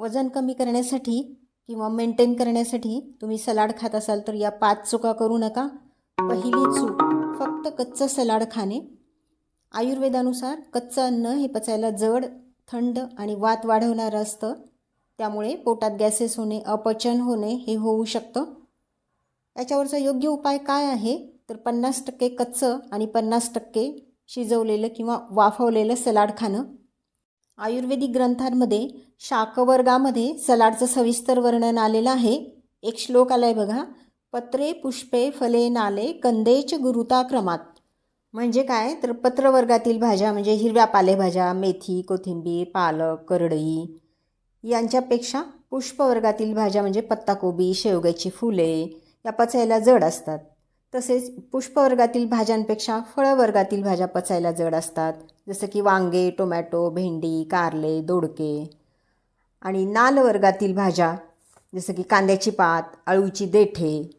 वजन कमी करण्यासाठी किंवा मेंटेन करण्यासाठी तुम्ही सलाड खात असाल तर या पाच चुका करू नका. पहिली चूक फक्त कच्चं सलाड खाणे. आयुर्वेदानुसार कच्चं अन्न हे पचायला जड थंड आणि वात वाढवणारं असतं. त्यामुळे पोटात गॅसेस होणे अपचन होणे हे होऊ शकतं. याच्यावरचा योग्य उपाय काय आहे? तर पन्नास टक्के कच्चं आणि पन्नास टक्के शिजवलेलं किंवा वाफवलेलं सलाड खाणं. आयुर्वेदिक ग्रंथांमध्ये शाकवर्गामध्ये सलाडचं सविस्तर वर्णन आलेलं आहे. एक श्लोक आलाय बघा. पत्रे पुष्पे फले नाले कंदेच गुरुताक्रमात. म्हणजे काय? तर पत्रवर्गातील भाज्या म्हणजे हिरव्या पालेभाज्या मेथी कोथिंबीर पालक करडई. यांच्यापेक्षा पुष्पवर्गातील भाज्या म्हणजे पत्ताकोबी शेवग्याची फुले या पचायला जड असतात. तसेच पुष्पवर्गातील भाज्यांपेक्षा फळवर्गातील भाज्या पचायला जड असतात जसं की वांगे टोमॅटो भेंडी कारले दोडके. आणि नाल वर्गातील भाज्या जसं की कांद्याची पात अळूची देठे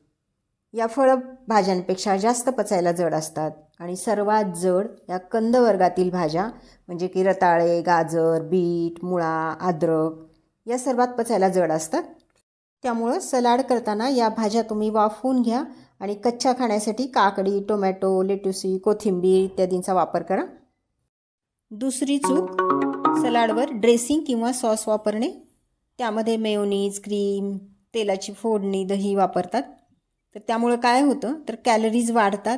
या फळभाज्यांपेक्षा जास्त पचायला जड असतात. आणि सर्वात जड या कंद वर्गातील भाज्या म्हणजे की रताळे गाजर बीट मुळा अद्रक या सर्वात पचायला जड असतात. त्यामुळं सलाड करताना या भाज्या तुम्ही वाफवून घ्या आणि कच्च्या खाण्यासाठी काकडी टोमॅटो लेट्युसी कोथिंबीर इत्यादींचा वापर करा. दुसरी चूक सलाडवर ड्रेसिंग किंवा सॉस वापरणे. त्यामध्ये मेयोनीज क्रीम तेलाची फोडणी दही वापरतात. तर त्यामुळं काय होतं? तर कॅलरीज वाढतात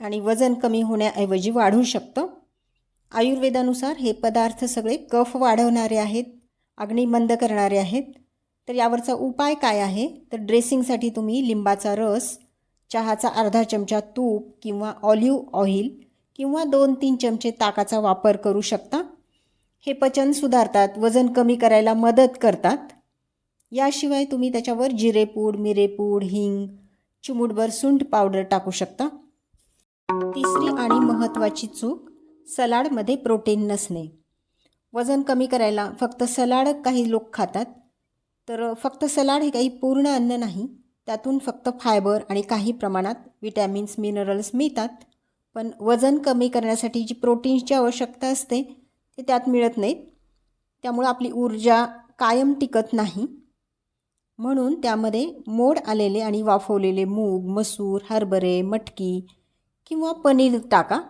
आणि वजन कमी होण्याऐवजी वाढू शकतं. आयुर्वेदानुसार हे पदार्थ सगळे कफ वाढवणारे आहेत अग्नी मंद करणारे आहेत. तर यावरचा उपाय काय आहे? तर ड्रेसिंगसाठी तुम्ही लिंबाचा रस चहाचा अर्धा चमचा तूप किंवा ऑलिव्ह ऑइल किंवा दोन तीन चमचे ताकाचा वापर करू शकता. हे पचन सुधारतात वजन कमी करायला मदत करतात. याशिवाय तुम्ही त्याच्यावर जिरेपूड मिरेपूड हिंग चिमुटभर सुंठ पावडर टाकू शकता. तिसरी आणि महत्त्वाची चूक सलाडमध्ये प्रोटीन नसणे. वजन कमी करायला फक्त सलाड काही लोक खातात तर फक्त सलाड हे काही पूर्ण अन्न नाही त्यातून फक्त फायबर आणि काही प्रमाणात विटॅमिन्स मिनरल्स मिळतात. पण वजन कमी करण्यासाठी जी प्रोटीन्सची आवश्यकता असते ते त्यात मिळत नाहीत. त्यामुळं आपली ऊर्जा कायम टिकत नाही. म्हणून त्यामध्ये मोड आलेले आणि वाफवलेले मूग मसूर हरभरे मटकी किंवा पनीर टाका.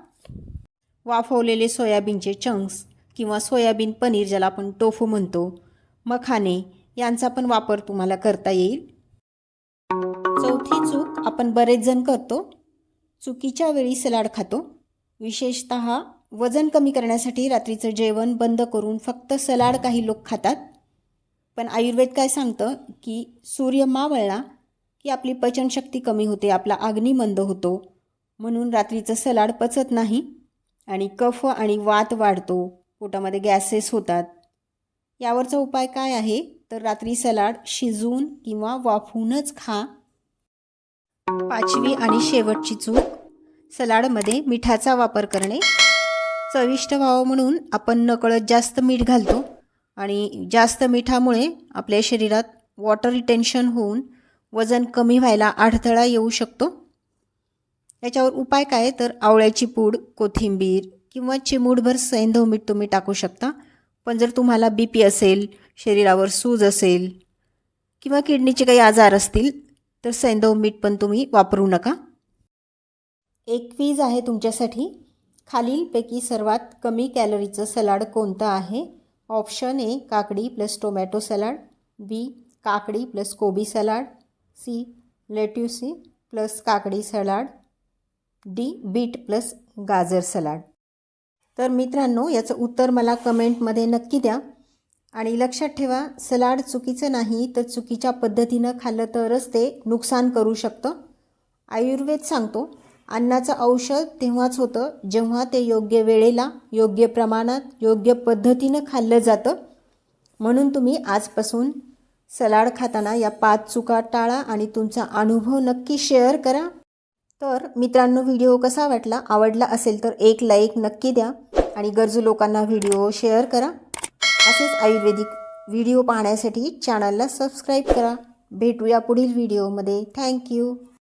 वाफवलेले सोयाबीनचे चंक्स किंवा सोयाबीन पनीर ज्याला आपण टोफू म्हणतो मखाने यांचा पण वापर तुम्हाला करता येईल. चौथी चूक आपण बरेच जण करतो. चुकीच्या वेळी सलाड खातो. विशेषत वजन कमी करण्यासाठी रात्रीचं जेवण बंद करून फक्त सलाड काही लोक खातात. पण आयुर्वेद काय सांगतं की सूर्य मावळला की आपली पचनशक्ती कमी होते आपला अग्नी मंद होतो. म्हणून रात्रीचं सलाड पचत नाही आणि कफ आणि वात वाढतो. पोटामध्ये गॅसेस होतात. यावरचा उपाय काय आहे? तर रात्री सलाड शिजवून किंवा वाफवूनच खा. पाचवी आणि शेवटची चूक. सलाडमध्ये मिठाचा वापर करणे. चविष्ट व्हावं म्हणून आपण नकळत जास्त मीठ घालतो आणि जास्त मिठामुळे आपल्या शरीरात वॉटर रिटेन्शन होऊन वजन कमी व्हायला अडथळा येऊ शकतो. याच्यावर उपाय काय तर आवळ्याची पूड कोथिंबीर किंवा चिमूटभर सैंधव मीठ तुम्ही टाकू शकता. पण जर तुम्हाला बी पी असेल शरीरावर सूज असेल किंवा किडनीचे काही आजार असतील तर सैंदव मीठ पण तुम्ही वापरू नका. एक क्वीज आहे तुमच्यासाठी. खालीलपैकी सर्वात कमी कॅलरीचं सलाड कोणतं आहे? ऑप्शन ए काकडी प्लस टोमॅटो सलाड बी काकडी प्लस कोबी सलाड सी लेट्युसी प्लस काकडी सलाड डी बीट प्लस गाजर सलाड तर मित्रांनो याचं उत्तर मला कमेंटमध्ये नक्की द्या. आणि लक्षात ठेवा सलाड चुकीचं नाही तर चुकीच्या पद्धतीनं खाल्लं तरच ते नुकसान करू शकतं. आयुर्वेद सांगतो अन्नाचं औषध तेव्हाच होतं जेव्हा ते योग्य वेळेला योग्य प्रमाणात योग्य पद्धतीनं खाल्लं जातं. म्हणून तुम्ही आजपासून सलाड खाताना या पाच चुका टाळा आणि तुमचा अनुभव नक्की शेअर करा. तर मित्रांनो व्हिडिओ कसा वाटला आवडला असेल तर एक लाईक नक्की द्या आणि गरजू लोकांना व्हिडिओ शेअर करा. असेच आयुर्वेदिक व्हिडिओ पाहण्यासाठी चॅनलला सबस्क्राईब करा. भेटूया पुढील व्हिडिओमध्ये थँक्यू